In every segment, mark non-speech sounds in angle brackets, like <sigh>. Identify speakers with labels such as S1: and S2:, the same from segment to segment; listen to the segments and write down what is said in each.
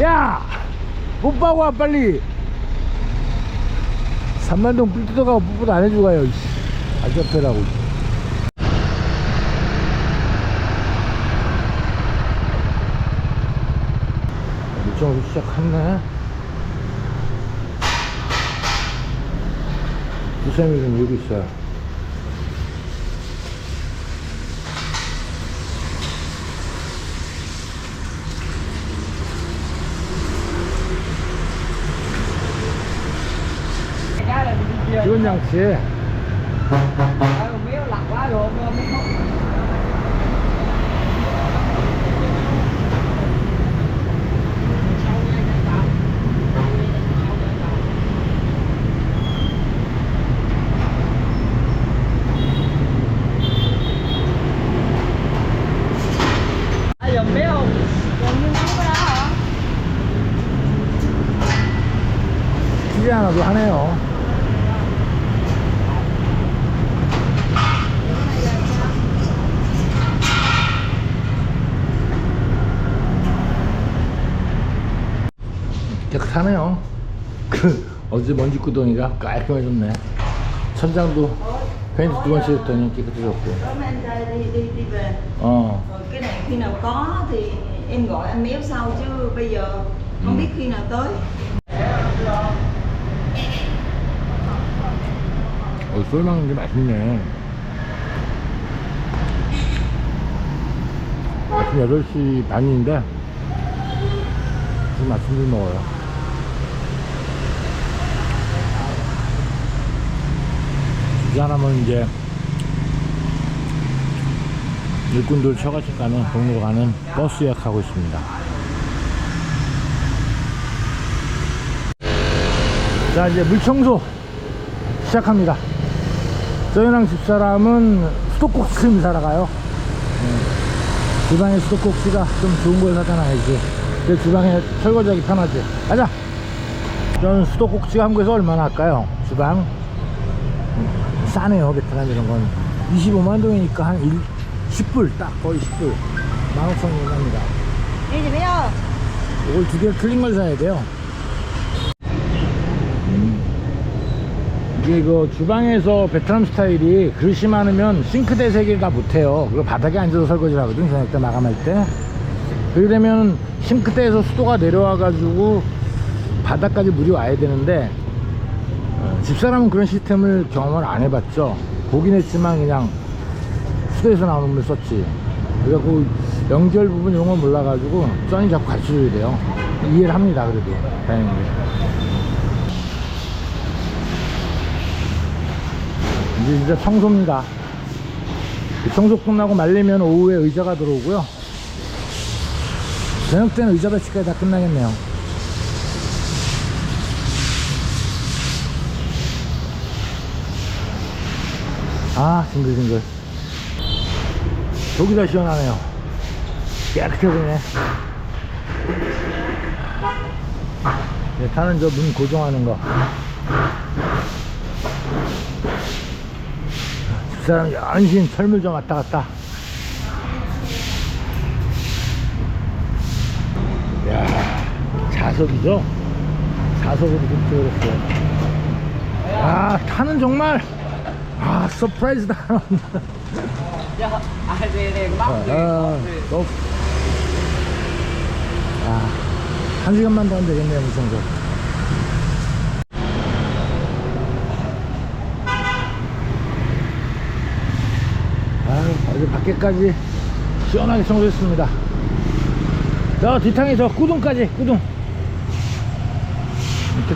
S1: 야! 못 봐고 와 빨리 삼만동 뿔 뜯어가고 뿔뿔 안 해주고 가요 이씨. 아저페라고 물정으로 시작했네 부산이는 여기 있어요
S2: cái là đi chơi
S1: 이건 양치
S2: Ờ, miếu lặt quá rồi mà mới không À, không?
S1: 기계 하나도 하네요 깨끗하네요 그 어제 먼지 구덩이가 깔끔해졌네 천장도 페인트 두 번씩 했더니 깨끗해졌고
S3: Hôm nay anh trai đi đi đi về
S1: 어
S3: rồi cái này khi nào có thì em gọi anh méo sau chứ bây giờ không biết khi nào tới
S1: 어, 쏠 먹는 게 맛있네. 아침 8시 반인데, 지금 아침을 먹어요. 부산하면 이제, 일꾼들 처가집 가는, 동로로 가는 버스 예약하고 있습니다. 자, 이제 물청소 시작합니다. 저희랑 집사람은 수도꼭지 사러 가요. 네. 주방에 수도꼭지가 좀 좋은 걸 사잖아야지. 내 주방에 설거지하기 편하지. 가자! 저는 수도꼭지가 한국에서 얼마나 할까요? 주방? 음, 싸네요, 베트남 이런 건. 25만 동이니까 한 1, 10불, 딱 거의 10불. 15,000원 합니다.
S3: không
S1: 이걸 두개 틀린 걸 사야 돼요. 이게 그 주방에서 베트남 스타일이 그릇이 많으면 싱크대 세개다 못해요. 그거 바닥에 앉아서 설거지를 하거든, 저녁 때 마감할 때. 그러려면 싱크대에서 수도가 내려와 가지고 바닥까지 물이 와야 되는데, 어, 집사람은 그런 시스템을 경험을 안 해봤죠. 보긴 했지만 그냥 수도에서 나오는 물 썼지. 그래갖고 연결 부분 이런 걸 몰라가지고 쩐이 자꾸 가르쳐줘야 돼요. 이해를 합니다, 그래도. 다행히. 이제 진짜 청소입니다. 이 청소 끝나고 말리면 오후에 의자가 들어오고요. 저녁 때는 의자 배치까지 다 끝나겠네요. 아, 징글징글. 속이 다 시원하네요. 깨끗해 보이네. 네, 타는 저 문 고정하는 거. 집사람 연신 철물 좀 왔다 갔다. 야 자석이죠? 자석으로 좀 들었어요. 야, 타는 정말, 아, 서프라이즈다.
S2: Đi bắt
S1: 아, 아, 또. 아, 한 시간만 더 하면 되겠네요, 무청소. 아, 어제 밖에까지 시원하게 청소했습니다. 저 뒷탕에서 꾸둥까지, 꾸둥.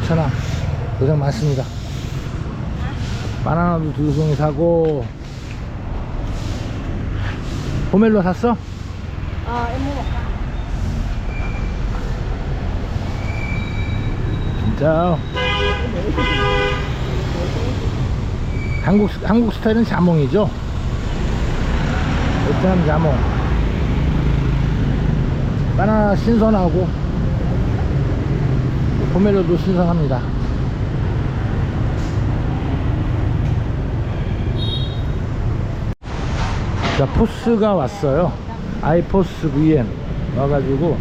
S1: 천하 고생 많습니다. 바나나도 두 송이 사고, 포멜로 샀어?
S3: mua một
S1: 진짜 한국 한국 스타일은 자몽이죠. 베트남 자몽. 바나나 신선하고 포멜로도 신선합니다. 자 포스가 왔어요. 아이포스 VM 와가지고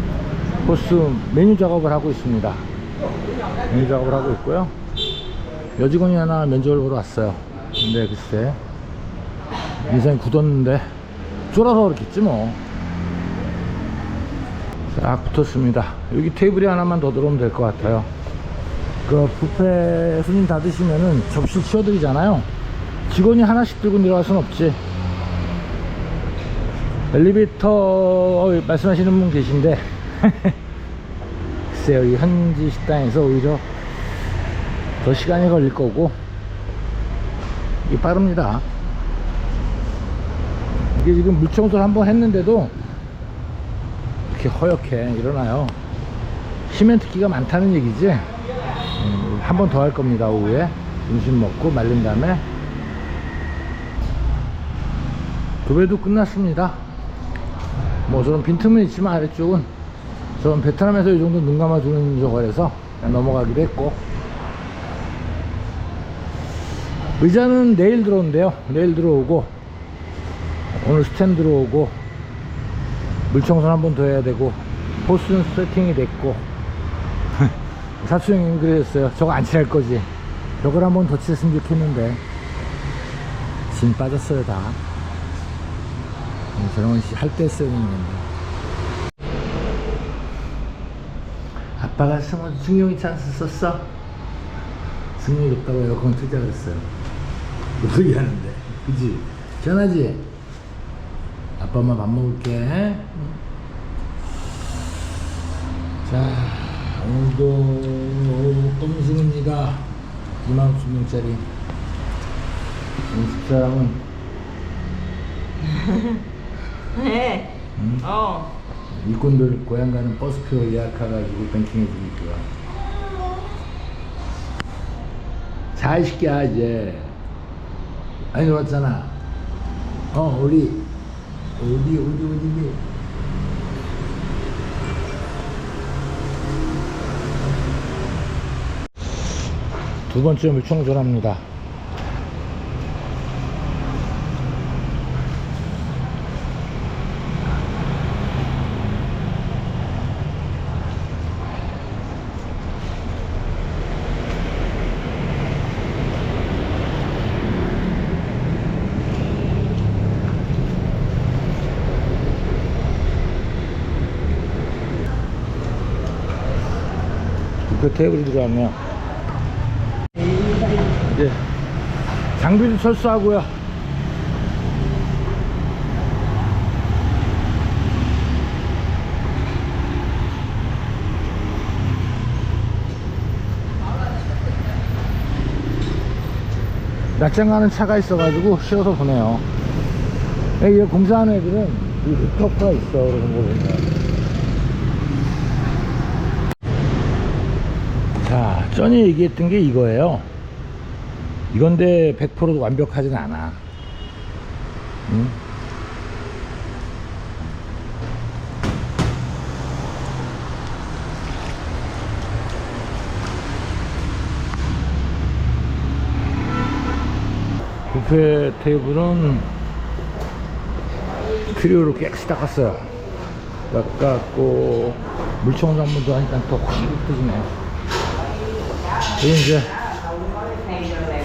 S1: 보스 메뉴 작업을 하고 있습니다. 메뉴 작업을 하고 있고요. 여직원이 하나 면접을 보러 왔어요. 근데 글쎄 인상이 굳었는데 쫄아서 그렇겠지 뭐. 딱 붙었습니다. 여기 테이블이 하나만 더 들어오면 될 것 같아요. 그 뷔페 손님 다 드시면은 접시 치워드리잖아요. 직원이 하나씩 들고 내려갈 순 없지. 엘리베이터 어, 말씀하시는 분 계신데. <laughs> 글쎄요 이 현지 식당에서 오히려 더 시간이 걸릴 거고. 이게 빠릅니다. 이게 지금 물청소를 한번 했는데도 이렇게 허옇게 일어나요. 시멘트기가 많다는 얘기지? 음, 한번 더 할 겁니다 오후에. 점심 먹고 말린 다음에. 도배도 끝났습니다 뭐 저런 빈틈은 있지만 아래쪽은 저는 베트남에서 이 정도 눈 감아주는 저거라서 넘어가기로 했고. 의자는 내일 들어온대요. 내일 들어오고 오늘 스탠드로 오고 물청소는 한번 더 해야 되고 포스는 세팅이 됐고. <laughs> 사수 형님 그랬어요. 저거 안 칠할 거지. 저걸 한 번 더 칠했으면 좋겠는데. 진 빠졌어요 다. 음, 저런 건할 때 쓰는 건데 아빠가 승원 승용이 찬스 썼어? 승용이 없다고 에어컨 틀자 그랬어요 못 소리 하는데 그지? 시원하지? 아빠 엄마 밥 먹을게 응. 자 오늘도 껌승입니다 2만원짜리 식사랑은 <laughs>
S3: 네.
S1: 음.
S3: 어.
S1: 일꾼들 고향 가는 버스표 예약해가지고 뱅킹해 드릴게요. 잘 시켜 이제. 아니 왔잖아. 어 우리 어디 어디 어디 두 번째 물청소를 합니다. 테이블이 들어왔네요. 이제 장비도 철수하고요. 낮장 가는 차가 있어가지고 실어서 보내요. 여기 공사하는 애들은 이 루프가 있어, 그런 거 보면. 자, 전에 얘기했던 게 이거예요. 이건데 100% 완벽하진 않아. 응? 뷔페 테이블은 필요로 깨끗이 닦았어요. 닦았고 더 하니까 더 확실히 흩어지네. 여기 이제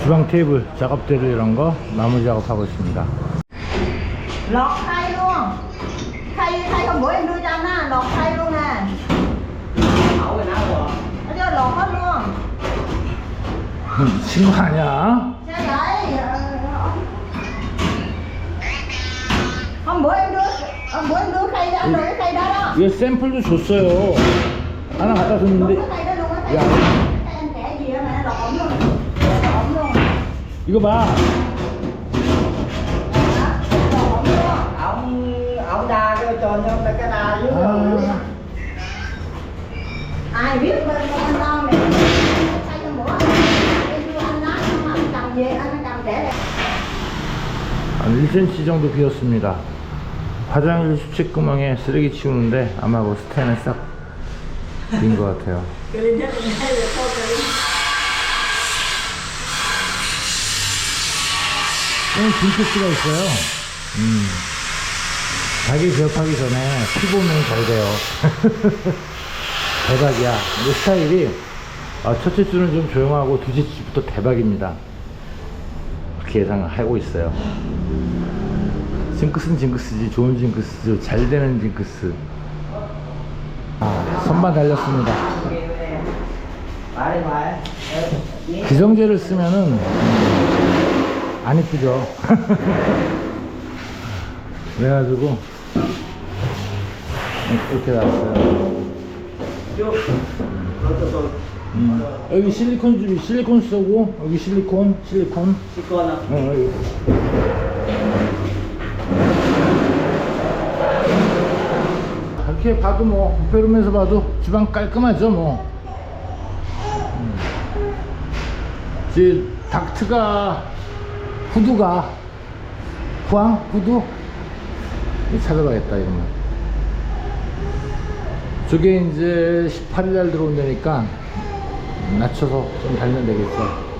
S1: 주방 테이블 작업대를 이런 거 나무 작업하고 있습니다.
S2: Áo rồi
S3: Nó cho lọt hết luôn.
S1: 친구 아니야? 이거 샘플도 줬어요. 하나 갖다 줬는데
S3: cái
S1: 아,
S3: đây
S1: 한 1cm 정도 비었습니다. 화장실 수채 구멍에 쓰레기 치우는데 아마 뭐 스텐에 싹빈 것 같아요. 오늘 빈티스가 있어요. 음. 자기 기억하기 전에 피 보면 잘 돼요. <laughs> 대박이야. 이 스타일이 어, 첫째 주는 좀 조용하고 둘째 주부터 대박입니다. 그렇게 예상하고 있어요. 징크스는 징크스지 좋은 징크스 잘 되는 징크스 아, 선반 달렸습니다
S2: đi phải.
S1: 기성제를 쓰면은 안 이쁘죠 <laughs> 그래가지고 이렇게 나왔어요 음. 여기 실리콘 좀 실리콘 쓰고 여기 실리콘 실리콘
S2: à?
S1: 어, 여기. 이렇게 봐도 뭐 페르면서 봐도 주방 깔끔하죠 뭐 음. 이제 닥트가 후드가 후앙 후드 찾아봐야겠다 이러면 저게 이제 18일 날 들어온다니까 낮춰서 좀 달면 되겠어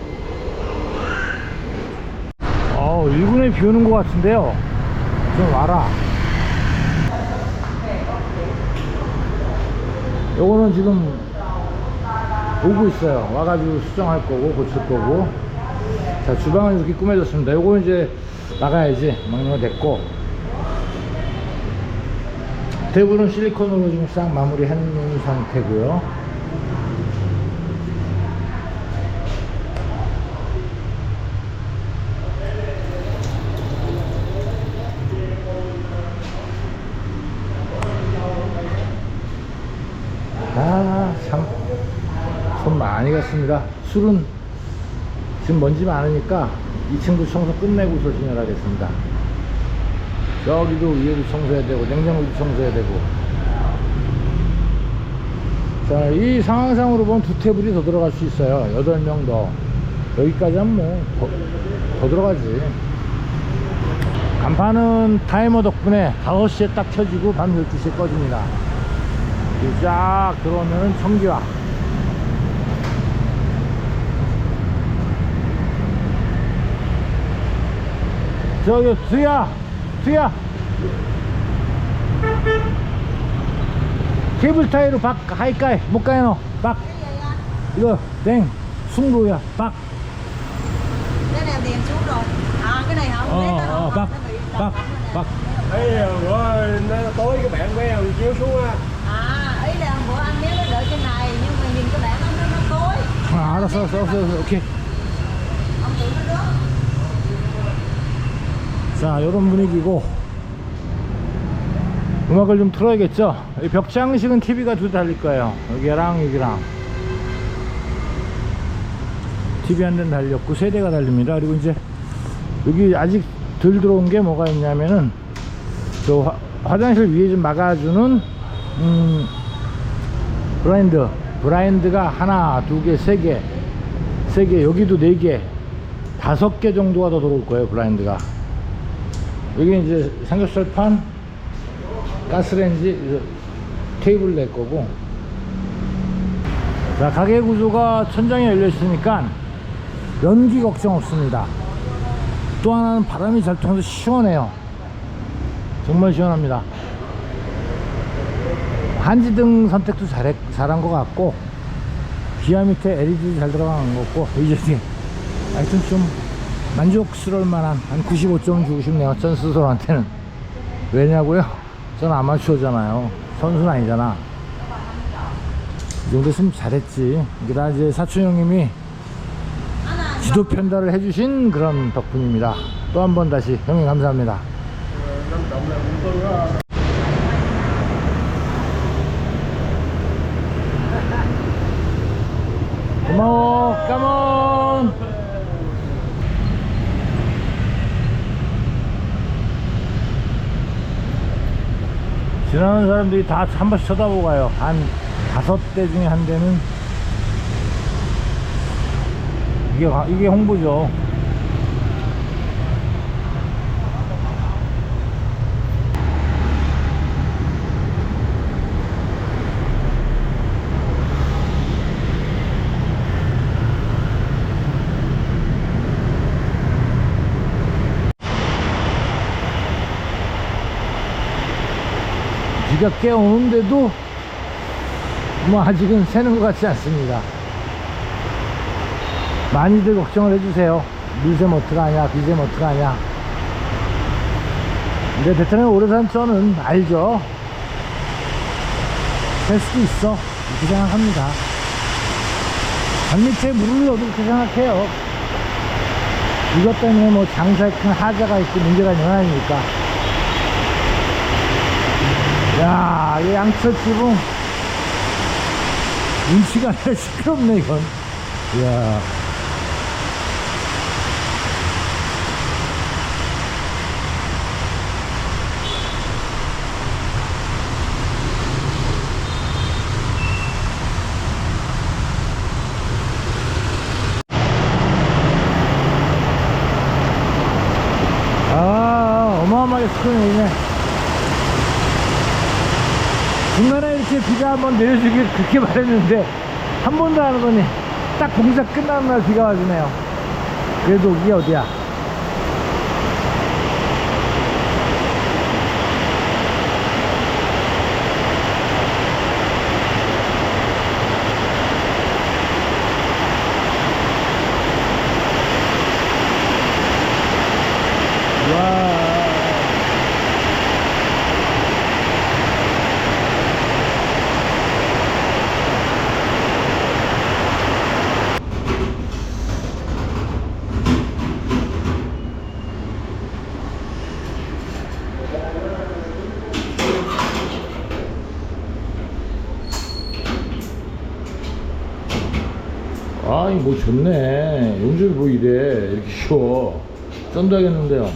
S1: 어, 1군에 비 오는 것 같은데요. 좀 와라. 요거는 지금 오고 있어요. 와가지고 수정할 거고, 고칠 거고. 자, 주방은 이렇게 꾸며졌습니다. 요거는 이제 나가야지. 막는 거 됐고. 테이블은 실리콘으로 지금 싹 마무리 해놓은 상태고요. 아, 참. 손 많이 갔습니다. 술은 지금 먼지 많으니까 2층도 청소 끝내고서 진열하겠습니다. 저기도 위에도 청소해야 되고, 냉장고도 청소해야 되고. 자, 이 상황상으로 보면 두 테이블이 더 들어갈 수 있어요. 8명 더. 여기까지 하면 뭐, 더, 더 들어가지. 간판은 타이머 덕분에 5시에 딱 켜지고 밤 12시에 꺼집니다. 이쫙 들어오면은 청기화. 저기, 두야! 두야! 케이블 타이로 박, 하이까이, 못 가요, 너. 박. 이거, 땡. 승로야, 박.
S3: cái này điền xuống rồi à cái này không
S1: Ờ,
S3: biết nó
S1: ờ,
S3: không
S1: bác,
S3: nó bị
S1: bác,
S3: đập lắm rồi
S1: bác.
S4: Ấy rồi nó tối cái bạn với ông chiếu xuống á
S3: à ý là bữa anh nếu nó đợi trên này nhưng mà nhìn cái bản nó nó tối
S1: 아, 알았어, 알았어, 알았어, 오케이.
S3: ông tự nó rớt
S1: 자, 요런 분위기고. 음악을 좀 틀어야겠죠? 이 벽장식은 TV가 두 대 달릴 거예요. 여기랑 여기랑. TV 한 대는 달렸고, 세 대가 달립니다. 그리고 이제, 여기 아직 덜 들어온 게 뭐가 있냐면은, 저 화, 화장실 위에 좀 막아주는, 음, 브라인드. 브라인드가 하나, 두 개, 세 개, 세 개, 여기도 네 개, 다섯 개 정도가 더 들어올 거예요, 브라인드가. 여기 이제 삼겹살판, 가스레인지, 테이블 낼 거고. 자, 가게 구조가 천장이 열려 있으니까 연기 걱정 없습니다. 또 하나는 바람이 잘 통해서 시원해요. 정말 시원합니다. 한지등 선택도 잘했, 잘한 것 같고, 기아 밑에 LED도 잘 들어간 것 같고, 이제 하여튼 좀 만족스러울 만한 한 95점 주고 싶네요. 전 스스로한테는. 왜냐고요? 전 아마추어잖아요. 선수는 아니잖아. 이 정도 했으면 잘했지. 게다가 이제 사촌 형님이 지도 편달을 해주신 그런 덕분입니다. 또 한 번 다시 형님 감사합니다. 고마워, 까몬! 지나가는 사람들이 다 한 번씩 쳐다보고 가요. 한 다섯 대 중에 한 대는 이게, 가- 이게 홍보죠. 비가 꽤 오는데도 뭐 아직은 새는 것 같지 않습니다. 많이들 걱정을 해주세요. 물샘 어떡하냐, 비샘 어떡하냐. 근데 베트남에 오래 산 저는 알죠. 될 수도 있어. 이렇게 생각합니다. 반 밑에 물을 넣어도 그렇게 생각해요. 이것 때문에 뭐 장사에 큰 하자가 있고 문제가 있는 건 아니니까. 야, 이 양철 지붕. 아니라 <laughs> 시끄럽네, 이건. 이야. 아, 어마어마하게 스크린 이네 중간에 이렇게 비가 한번 내려주길 그렇게 말했는데 한 번도 안 오더니 딱 공사 끝나는 날 비가 와주네요. 그래도 이게 어디야? 와. 아이 뭐 좋네. 용접이 뭐 이래. 이렇게 쉬워. 쩐다겠는데요.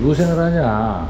S1: 누구 생각하냐